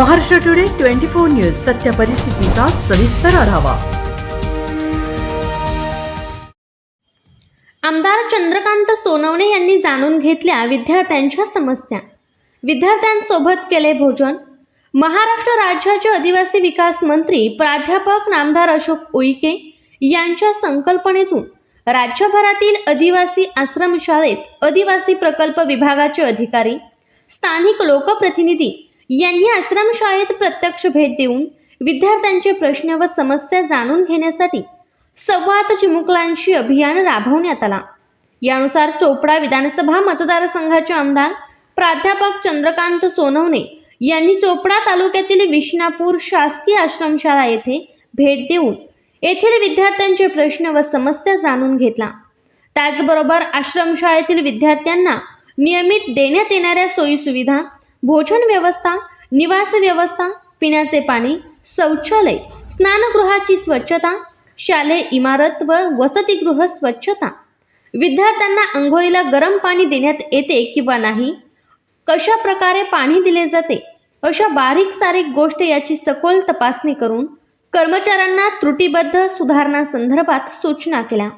Maharashtra today twenty four news सत्य परिस्थितीचा सविस्तर आढावा. आमदार चंद्रकांत सोनवणे यांनी जाणून घेतल्या विद्यार्थ्यांच्या समस्या. विद्यार्थ्यांसोबत केले भोजन. महाराष्ट्र राज्याचे आदिवासी विकास मंत्री प्राध्यापक नामदार अशोक उईके यांच्या संकल्पनेतून राज्यभरातील आदिवासी आश्रमशाळेत आदिवासी प्रकल्प विभागाचे अधिकारी स्थानिक लोकप्रतिनिधी यांनी आश्रमशाळेत प्रत्यक्ष भेट देऊन विद्यार्थ्यांचे प्रश्न व समस्या जाणून घेण्यासाठी संवाद चिमुकलांशी अभियान राबवण्यात आला. यानुसार चोपडा विधानसभा मतदारसंघाचे आमदार प्राध्यापक चंद्रकांत सोनवणे यांनी चोपडा तालुक्यातील विष्णापूर शासकीय आश्रमशाळा येथे भेट देऊन येथील विद्यार्थ्यांचे प्रश्न व समस्या जाणून घेतला. त्याचबरोबर आश्रमशाळेतील विद्यार्थ्यांना नियमित देण्यात येणाऱ्या सोयीसुविधा भोजन व्यवस्था निवास व्यवस्था पिण्याचे पाणी शौचालय स्नानगृहाची स्वच्छता शालेय इमारत व वसतिगृह स्वच्छता. विद्यार्थ्यांना आंघोळीला गरम पाणी देण्यात येते किंवा नाही? कशा प्रकारे पाणी दिले जाते? अशा बारीक सारीक गोष्ट याची सखोल तपासणी करून कर्मचाऱ्यांना त्रुटीबद्ध सुधारणा संदर्भात सूचना केल्या.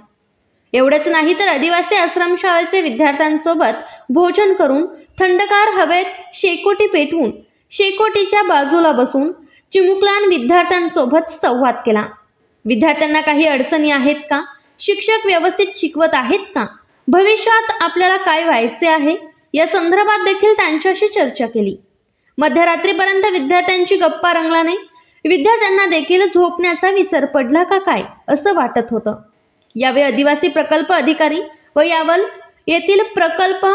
एवढंच नाही तर आदिवासी आश्रमशाळेचे विद्यार्थ्यांसोबत भोजन करून थंडगार हवेत शेकोटी पेटवून शेकोटीच्या बाजूला बसून चिमुकलान विद्यार्थ्यांसोबत संवाद केला. विद्यार्थ्यांना काही अडचणी आहेत का? शिक्षक व्यवस्थित शिकवत आहेत का? भविष्यात आपल्याला काय व्हायचे आहे? या संदर्भात देखील त्यांच्याशी चर्चा केली. मध्यरात्रीपर्यंत विद्यार्थ्यांची गप्पा रंगला नाही विद्यार्थ्यांना देखील झोपण्याचा विसर पडला का काय असं वाटत होतं. यावेळी आदिवासी प्रकल्प अधिकारी व यावल येथील प्रकल्प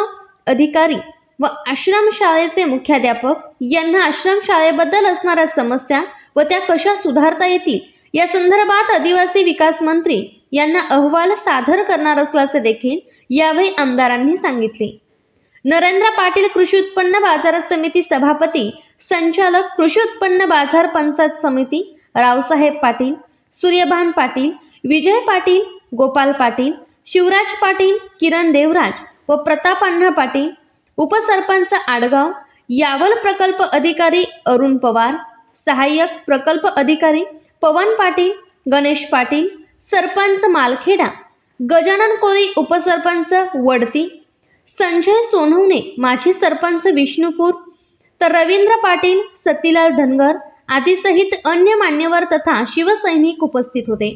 अधिकारी व आश्रमशाळेचे मुख्याध्यापक यांना आश्रमशाळेबद्दल असणाऱ्या समस्या व त्या कशा सुधारता येतील या संदर्भात आदिवासी विकास मंत्री यांना अहवाल सादर करणार असल्याचे देखील यावेळी आमदारांनी सांगितले. नरेंद्र पाटील कृषी उत्पन्न बाजार समिती सभापती संचालक कृषी उत्पन्न बाजार पंचायत समिती रावसाहेब पाटील सूर्यभान पाटील विजय पाटील गोपाल पाटील शिवराज पाटील किरण देवराज व प्रताप अण्णा पाटील उपसरपंच आडगाव यावल प्रकल्प अधिकारी अरुण पवार सहाय्यक प्रकल्प अधिकारी पवन पाटील गणेश पाटील सरपंच मालखेडा गजानन कोळी उपसरपंच वडती संजय सोनवणे माजी सरपंच विष्णुपूर तर रवींद्र पाटील सतीलाल धनगर आदीसहित अन्य मान्यवर तथा शिवसैनिक उपस्थित होते.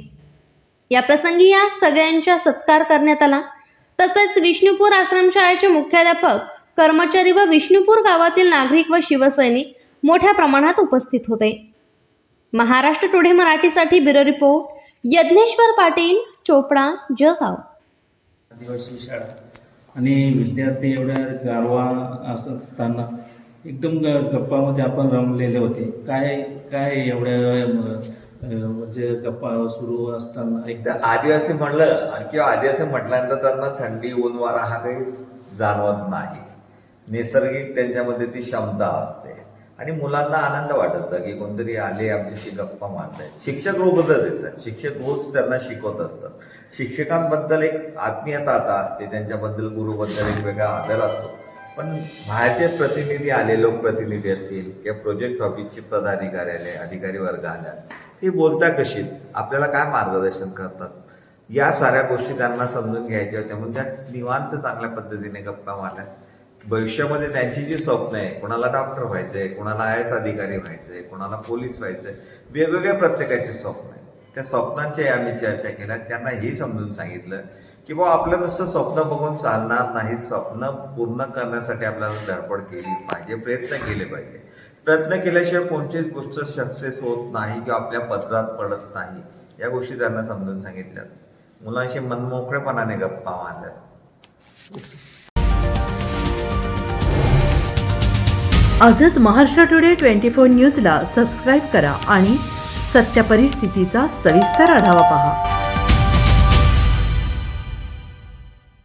या प्रसंगी या सगळ्यांचा सत्कार करण्यात आला. तसेच विष्णुपूर आश्रमशाळेचे मुख्याध्यापक कर्मचारी व विष्णुपूर गावातील नागरिक व शिवसैनिक मोठ्या प्रमाणात उपस्थित होते. महाराष्ट्र टुडे मराठीसाठी ब्युरो रिपोर्ट यज्ञेश्वर पाटील चोपडा जळगाव. आदिवासी शाळा. आणि विद्यार्थी एवढ्या गारवा असं असताना एकदम गप्पामध्ये आपण रमलेले होते. काय काय एवढ्या म्हणजे गप्पा सुरू असताना एकदा आदिवासी म्हणलं आणि किंवा आदिवासी म्हटल्यानंतर त्यांना थंडी ऊन वारा हा काही जाणवत नाही. नैसर्गिक त्यांच्यामध्ये ती क्षमता असते. आणि मुलांना आनंद वाटत की कोणतरी आले आमच्याशी गप्पा मारतायत. शिक्षक रोजच येतात शिक्षक रोज त्यांना शिकवत असतात. शिक्षकांबद्दल एक आत्मीयता आता असते. त्यांच्याबद्दल गुरुबद्दल एक वेगळा आदर असतो. पण बाहेरचे प्रतिनिधी आले लोकप्रतिनिधी असतील किंवा प्रोजेक्ट ऑफिसचे पदाधिकारी आले अधिकारी वर्ग आल्या ते बोलता कशी आपल्याला काय मार्गदर्शन करतात? या साऱ्या गोष्टी त्यांना समजून घ्यायच्या होत्या. म्हणून त्या निवांत चांगल्या पद्धतीने गप्पा मारल्या. भविष्यामध्ये त्यांची जी स्वप्न आहे कोणाला डॉक्टर व्हायचं आहे कोणाला आय एस अधिकारी व्हायचं आहे कोणाला पोलीस व्हायचं आहे वेगवेगळ्या प्रत्येकाची स्वप्न आहे त्या स्वप्नांची आम्ही चर्चा केल्या. त्यांना हे समजून सांगितलं की बाबा आपलं नुसतं स्वप्न बघून चालणार नाहीत. स्वप्न पूर्ण करण्यासाठी आपल्याला धडपड केली पाहिजे प्रयत्न केले पाहिजे. प्रयत्न केल्याशिवाय कोणतीच गोष्ट सक्सेस होत नाही किंवा आपल्या पदरात पडत नाही. या गोष्टी त्यांना समजून सांगितल्या मुलांशी मनमोकळेपणाने गप्पा मारल्या आजच महाराष्ट्र टुडे ट्वेंटी फोर न्यूजला सबस्क्राईब करा आणि सत्य परिस्थितीचा सविस्तर आढावा पहा.